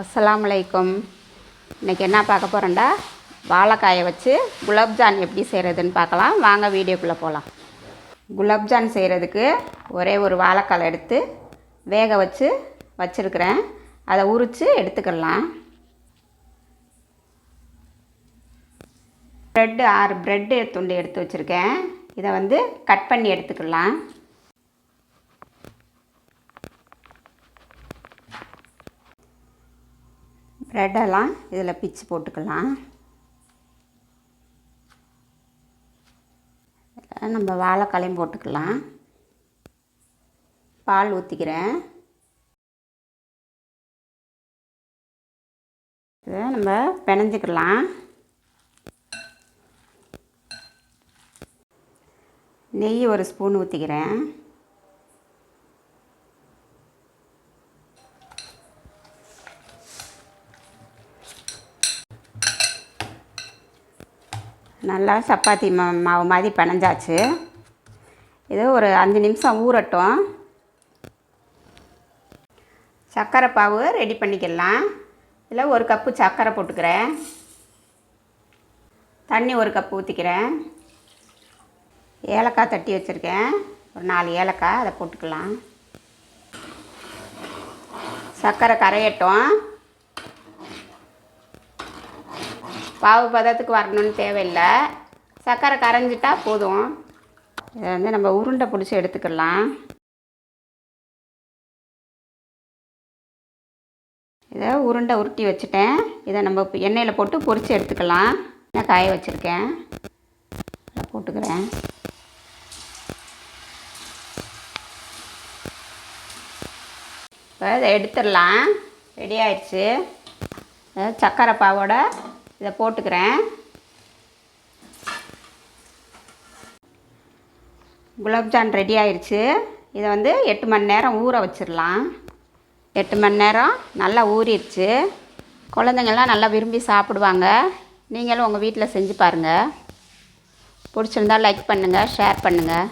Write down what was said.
அஸ்ஸலாமு அலைக்கும் இன்றைக்கி என்ன பார்க்க போகிறோண்டா வாழைக்காயை வச்சு குலாப்ஜான் எப்படி செய்கிறதுன்னு பார்க்கலாம். வாங்க வீடியோக்குள்ளே போகலாம் குலாப்ஜான் செய்கிறதுக்கு ஒரே ஒரு வாழைக்காய் எடுத்து வேக வச்சு வச்சுருக்கிறேன். அதை உரித்து எடுத்துக்கலாம். ப்ரெட்டு ஆறு ப்ரெட்டு துண்டு எடுத்து வச்சுருக்கேன். இதை வந்து கட் பண்ணி எடுத்துக்கலாம். ப்ரெட்டெல்லாம் இதில் பிச்சு போட்டுக்கலாம். நம்ம வாழைக்காலையும் போட்டுக்கலாம். பால் ஊற்றிக்கிறேன் இதை நம்ம பிணைஞ்சிக்கலாம். நெய் ஒரு ஸ்பூன் ஊற்றிக்கிறேன் நல்லா சப்பாத்தி மா மாவு மாதிரி பிணைஞ்சாச்சு. இது ஒரு அஞ்சு நிமிஷம் ஊறட்டும். சர்க்கரை பாவு ரெடி பண்ணிக்கலாம். இதில் ஒரு கப்பு சர்க்கரை போட்டுக்கிறேன். தண்ணி ஒரு கப்பு ஊற்றிக்கிறேன் ஏலக்காய் தட்டி வச்சுருக்கேன். ஒரு நாலு ஏலக்காய் அதை போட்டுக்கலாம். சர்க்கரை கரையட்டும். பாவு பதத்துக்கு வரணும்னு தேவையில்லை. சர்க்கரை கரைஞ்சிட்டா போதும். இதை வந்து நம்ம உருண்டை பிடிச்சி எடுத்துக்கலாம். இதை உருண்டை உருட்டி வச்சுட்டேன். இதை நம்ம எண்ணெயில் போட்டு பொரித்து எடுத்துக்கலாம். நான் காய வச்சுருக்கேன். போட்டுக்கிறேன். இப்போ இதை எடுத்துடலாம். ரெடி ஆயிடுச்சு. சர்க்கரை பாவோட இதை போட்டுக்கிறேன். குலாப்ஜான் ரெடி ஆயிடுச்சு இதை வந்து எட்டு மணி நேரம் ஊற வச்சிடலாம். எட்டு மணி நேரம் நல்லா ஊறிடுச்சு. குழந்தைங்கள்லாம் நல்லா விரும்பி சாப்பிடுவாங்க. நீங்களும் உங்கள் வீட்டில் செஞ்சு பாருங்கள் பிடிச்சிருந்தா லைக் பண்ணுங்கள் ஷேர் பண்ணுங்கள்